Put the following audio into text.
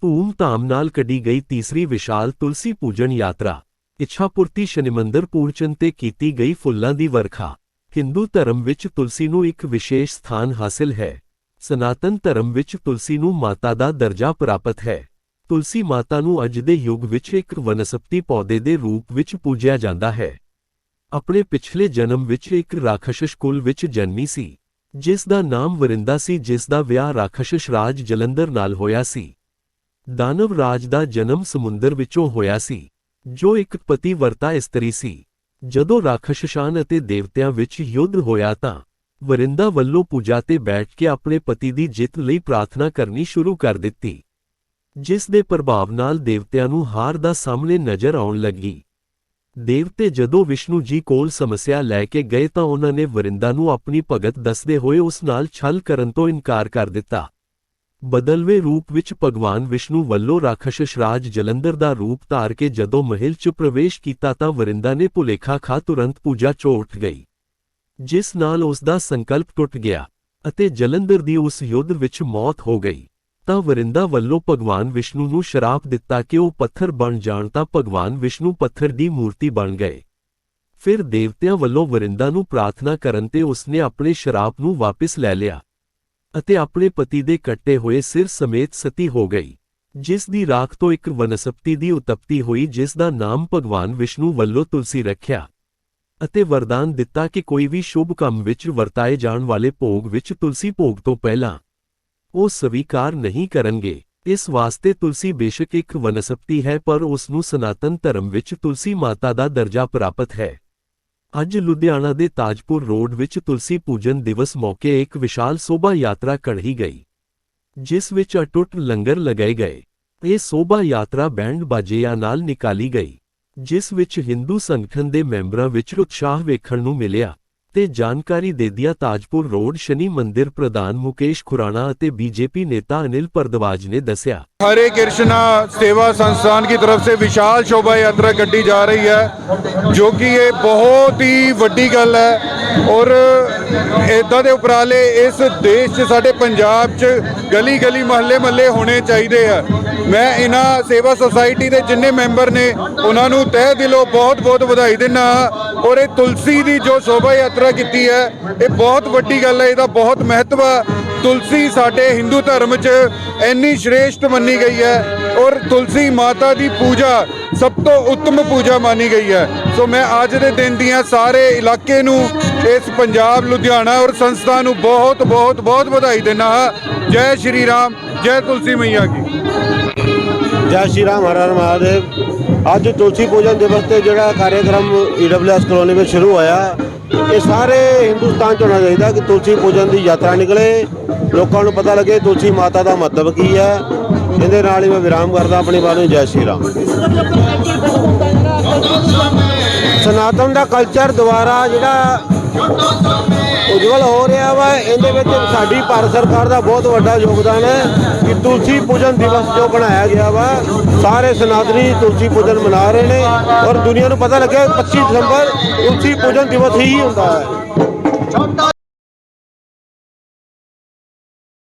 ਧੂਮ-ਧਾਮ ਨਾਲ ਕੱਢੀ ਗਈ ਤੀਸਰੀ ਵਿਸ਼ਾਲ ਤੁਲਸੀ ਪੂਜਨ ਯਾਤਰਾ। ਇੱਛਾਪੁਰਤੀ ਸ਼ਨੀਮੰਦਰ ਪੂਰਚਨ ਤੇ ਕੀਤੀ ਗਈ ਫੁੱਲਾਂ ਦੀ ਵਰਖਾ। ਹਿੰਦੂ ਧਰਮ ਵਿੱਚ ਤੁਲਸੀ ਨੂੰ ਇੱਕ ਵਿਸ਼ੇਸ਼ ਸਥਾਨ ਹਾਸਿਲ ਹੈ। ਸਨਾਤਨ ਧਰਮ ਵਿੱਚ ਤੁਲਸੀ ਨੂੰ ਮਾਤਾ ਦਾ ਦਰਜਾ ਪ੍ਰਾਪਤ ਹੈ। ਤੁਲਸੀ ਮਾਤਾ ਨੂੰ ਅੱਜ ਦੇ ਯੁੱਗ ਵਿੱਚ ਇੱਕ ਵਨਸਪਤੀ ਪੌਦੇ ਦੇ ਰੂਪ ਵਿੱਚ ਪੂਜਿਆ ਜਾਂਦਾ ਹੈ। ਆਪਣੇ ਪਿਛਲੇ ਜਨਮ ਵਿੱਚ ਇੱਕ ਰਾਖਸ਼ਸ਼ ਕੁਲ ਵਿੱਚ ਜਨਮੀ ਸੀ, ਜਿਸ ਦਾ ਨਾਮ ਵਰਿੰਦਾ ਸੀ, ਜਿਸ ਦਾ ਵਿਆਹ ਰਾਖਸ਼ਸ਼ ਰਾਜ ਜਲੰਧਰ ਨਾਲ ਹੋਇਆ ਸੀ। ਦਾਨਵ ਰਾਜ ਦਾ ਜਨਮ ਸਮੁੰਦਰ ਵਿੱਚੋਂ ਹੋਇਆ ਸੀ, ਜੋ ਇੱਕ ਪਤੀ ਵਰਤਾ ਇਸਤਰੀ ਸੀ। ਜਦੋਂ ਰਾਖਸ਼ਸ਼ਾਨ ਅਤੇ ਦੇਵਤਿਆਂ ਵਿੱਚ ਯੁੱਧ ਹੋਇਆ ਤਾਂ ਵਰਿੰਦਾ ਵੱਲੋਂ ਪੂਜਾ ਤੇ ਬੈਠ ਕੇ ਆਪਣੇ ਪਤੀ ਦੀ ਜਿੱਤ ਲਈ ਪ੍ਰਾਰਥਨਾ ਕਰਨੀ ਸ਼ੁਰੂ ਕਰ ਦਿੱਤੀ, ਜਿਸ ਦੇ ਪ੍ਰਭਾਵ ਨਾਲ ਦੇਵਤਿਆਂ ਨੂੰ ਹਾਰ ਦਾ ਸਾਹਮਣੇ ਨਜ਼ਰ ਆਉਣ ਲੱਗੀ। ਦੇਵਤੇ ਜਦੋਂ ਵਿਸ਼ਨੂੰ ਜੀ ਕੋਲ ਸਮੱਸਿਆ ਲੈ ਕੇ ਗਏ ਤਾਂ ਉਹਨਾਂ ਨੇ ਵਰਿੰਦਾ ਨੂੰ ਆਪਣੀ ਭਗਤ ਦੱਸਦੇ ਹੋਏ ਉਸ ਨਾਲ ਛਲ ਕਰਨ ਤੋਂ ਇਨਕਾਰ ਕਰ ਦਿੱਤਾ। ਬਦਲਵੇਂ ਰੂਪ ਵਿੱਚ ਭਗਵਾਨ ਵਿਸ਼ਨੂੰ ਵੱਲੋਂ ਰਾਖਸ਼ਸ਼ ਰਾਜ ਜਲੰਧਰ ਦਾ ਰੂਪ ਧਾਰ ਕੇ ਜਦੋਂ ਮਹਿਲ 'ਚ ਪ੍ਰਵੇਸ਼ ਕੀਤਾ ਤਾਂ ਵਰਿੰਦਾ ਨੇ ਭੁਲੇਖਾ ਖਾ ਤੁਰੰਤ ਪੂਜਾ 'ਚੋਂ ਉੱਠ ਗਈ, ਜਿਸ ਨਾਲ ਉਸ ਦਾ ਸੰਕਲਪ ਟੁੱਟ ਗਿਆ ਅਤੇ ਜਲੰਧਰ ਦੀ ਉਸ ਯੁੱਧ ਵਿੱਚ ਮੌਤ ਹੋ ਗਈ। ਤਾਂ ਵਰਿੰਦਾ ਵੱਲੋਂ ਭਗਵਾਨ ਵਿਸ਼ਨੂੰ ਨੂੰ ਸ਼ਰਾਪ ਦਿੱਤਾ ਕਿ ਉਹ ਪੱਥਰ ਬਣ ਜਾਣ ਤਾਂ ਭਗਵਾਨ ਵਿਸ਼ਨੂੰ ਪੱਥਰ ਦੀ ਮੂਰਤੀ ਬਣ ਗਏ। ਫਿਰ ਦੇਵਤਿਆਂ ਵੱਲੋਂ ਵਰਿੰਦਾ ਨੂੰ ਪ੍ਰਾਰਥਨਾ ਕਰਨ ਤੇ ਉਸਨੇ ਆਪਣੇ ਸ਼ਰਾਪ ਨੂੰ ਵਾਪਸ ਲੈ ਲਿਆ। ਅਤੇ ਆਪਣੇ ਪਤੀ ਦੇ ਕੱਟੇ ਹੋਏ ਸਿਰ ਸਮੇਤ ਸਤੀ ਹੋ ਗਈ, ਜਿਸ ਦੀ ਰਾਖ ਤੋਂ ਇੱਕ ਵਨਸਪਤੀ ਦੀ ਉਤਪਤੀ ਹੋਈ ਜਿਸ ਦਾ ਨਾਮ ਭਗਵਾਨ ਵਿਸ਼ਨੂੰ ਵੱਲੋਂ ਤੁਲਸੀ ਰੱਖਿਆ ਅਤੇ ਵਰਦਾਨ ਦਿੱਤਾ ਕਿ ਕੋਈ ਵੀ ਸ਼ੁਭ ਕੰਮ ਵਿੱਚ ਵਰਤਾਏ ਜਾਣ ਵਾਲੇ ਭੋਗ ਵਿੱਚ ਤੁਲਸੀ ਭੋਗ ਤੋਂ ਪਹਿਲਾਂ ਉਹ ਸਵੀਕਾਰ ਨਹੀਂ ਕਰਨਗੇ। ਇਸ ਵਾਸਤੇ ਤੁਲਸੀ ਬੇਸ਼ੱਕ ਇੱਕ ਵਨਸਪਤੀ ਹੈ, ਪਰ ਉਸ ਨੂੰ ਸਨਾਤਨ ਧਰਮ ਵਿੱਚ ਤੁਲਸੀ ਮਾਤਾ ਦਾ ਦਰਜਾ ਪ੍ਰਾਪਤ ਹੈ। ਅੱਜ ਲੁਧਿਆਣਾ ਦੇ ਤਾਜਪੁਰ ਰੋਡ ਵਿੱਚ ਤੁਲਸੀ ਪੂਜਨ ਦਿਵਸ ਮੌਕੇ ਇੱਕ ਵਿਸ਼ਾਲ ਸੋਭਾ ਯਾਤਰਾ ਕਢੀ ਗਈ, ਜਿਸ ਵਿੱਚ ਅਟੁੱਟ ਲੰਗਰ ਲਗਾਏ ਗਏ। ਇਹ ਸੋਭਾ ਯਾਤਰਾ ਬੈਂਡ ਬਾਜਿਆਂ ਨਾਲ ਨਿਕਾਲੀ ਗਈ, ਜਿਸ ਵਿੱਚ ਹਿੰਦੂ ਸੰਗਠਨ ਦੇ ਮੈਂਬਰਾਂ ਵਿੱਚ ਉਤਸ਼ਾਹ ਵੇਖਣ ਨੂੰ ਮਿਲਿਆ। ਤੇ ਜਾਣਕਾਰੀ ਦੇ ਦਿਆ ਤਾਜਪੁਰ ਰੋਡ ਸ਼ਨੀ ਮੰਦਿਰ ਪ੍ਰਧਾਨ ਮੁਕੇਸ਼ ਖੁਰਾਣਾ ਅਤੇ ਬੀਜੇਪੀ ਨੇਤਾ ਅਨਿਲ ਪਰਦਵਾਜ ਨੇ ਦੱਸਿਆ हरे कृष्णा सेवा संस्थान की तरफ से विशाल शोभा यात्रा कड्डी जा रही है ਜੋ ਕਿ ਇਹ ਬਹੁਤ ਹੀ ਵੱਡੀ ਗੱਲ ਹੈ ਔਰ ਇਦਾਂ ਦੇ ਉਪਰਾਲੇ ਇਸ ਦੇਸ਼ 'ਚ, ਸਾਡੇ ਪੰਜਾਬ 'ਚ ਗਲੀ ਗਲੀ ਮਹੱਲੇ ਮਹੱਲੇ ਹੋਣੇ ਚਾਹੀਦੇ ਆ। ਮੈਂ ਇਹਨਾਂ ਸੇਵਾ ਸੁਸਾਇਟੀ ਦੇ ਜਿੰਨੇ ਮੈਂਬਰ ਨੇ, ਉਹਨਾਂ ਨੂੰ ਤਹਿ ਦਿਲੋਂ ਬਹੁਤ ਬਹੁਤ ਵਧਾਈ ਦਿੰਦਾ ਔਰ ਇਹ ਤੁਲਸੀ ਦੀ ਜੋ ਸ਼ੋਭਾ ਯਾਤਰਾ ਕੀਤੀ ਹੈ, ਇਹ ਬਹੁਤ ਵੱਡੀ ਗੱਲ ਹੈ, ਇਹਦਾ ਬਹੁਤ ਮਹੱਤਵ ਹੈ ਤੁਲਸੀ ਸਾਡੇ ਹਿੰਦੂ ਧਰਮ 'ਚ ਇੰਨੀ ਸ਼੍ਰੇਸ਼ਟ ਮੰਨੀ ਗਈ ਹੈ ਔਰ ਤੁਲਸੀ ਮਾਤਾ ਦੀ ਪੂਜਾ ਸਭ ਤੋਂ ਉੱਤਮ ਪੂਜਾ ਮੰਨੀ ਗਈ ਹੈ। ਸੋ ਮੈਂ ਅੱਜ ਦੇ ਦਿਨ ਦੀਆਂ ਸਾਰੇ ਇਲਾਕੇ ਨੂੰ, ਇਸ ਪੰਜਾਬ, ਲੁਧਿਆਣਾ ਔਰ ਸੰਸਥਾ ਨੂੰ ਬਹੁਤ ਬਹੁਤ ਬਹੁਤ ਵਧਾਈ ਦਿੰਦਾ ਹਾਂ। ਜੈ ਸ਼੍ਰੀ ਰਾਮ, ਜੈ ਤੁਲਸੀ ਮਈਆ ਕੀ। ਜੈ ਸ਼੍ਰੀ ਰਾਮ, ਹਰ ਹਰ ਮਹਾਦੇਵ। ਅੱਜ ਤੁਲਸੀ ਪੂਜਨ ਦਿਵਸ ਤੇ ਜਿਹੜਾ ਕਾਰਜਕ੍ਰਮ ਈਡਬਲਯੂਐਸ ਕਲੋਨੀ ਵਿੱਚ ਸ਼ੁਰੂ ਹੋਇਆ। ਇਹ ਸਾਰੇ ਹਿੰਦੁਸਤਾਨ ਚ ਹੋਣਾ ਚਾਹੀਦਾ ਕਿ ਤੁਲਸੀ ਪੂਜਨ ਦੀ ਯਾਤਰਾ ਨਿਕਲੇ। ਲੋਕਾਂ ਨੂੰ ਪਤਾ ਲੱਗੇ ਤੁਲਸੀ ਮਾਤਾ ਦਾ ਮਹੱਤਵ ਕੀ ਹੈ। ਇਹਦੇ ਨਾਲ ਹੀ ਮੈਂ ਵਿਰਾਮ ਕਰਦਾ, ਆਪਣੀ ਬਾਣੀ ਜੈ ਸ਼੍ਰੀ ਰਾਮ। ਸਨਾਤਨ ਦਾ ਕਲਚਰ ਦੁਆਰਾ ਜਿਹੜਾ ਉਜਵਲ ਹੋ ਰਿਹਾ ਵਾ, ਇਹਦੇ ਵਿੱਚ ਸਾਡੀ ਭਾਰਤ ਸਰਕਾਰ ਦਾ ਬਹੁਤ ਵੱਡਾ ਯੋਗਦਾਨ ਹੈ ਕਿ ਤੁਲਸੀ ਪੂਜਨ ਦਿਵਸ ਜੋ ਬਣਾਇਆ ਗਿਆ ਵਾ, ਸਾਰੇ ਸਨਾਤਨੀ ਤੁਲਸੀ ਪੂਜਨ ਮਨਾ ਰਹੇ ਨੇ ਔਰ ਦੁਨੀਆ ਨੂੰ ਪਤਾ ਲੱਗਿਆ 25 ਦਸੰਬਰ ਤੁਲਸੀ ਪੂਜਨ ਦਿਵਸ ਹੀ ਹੁੰਦਾ ਹੈ।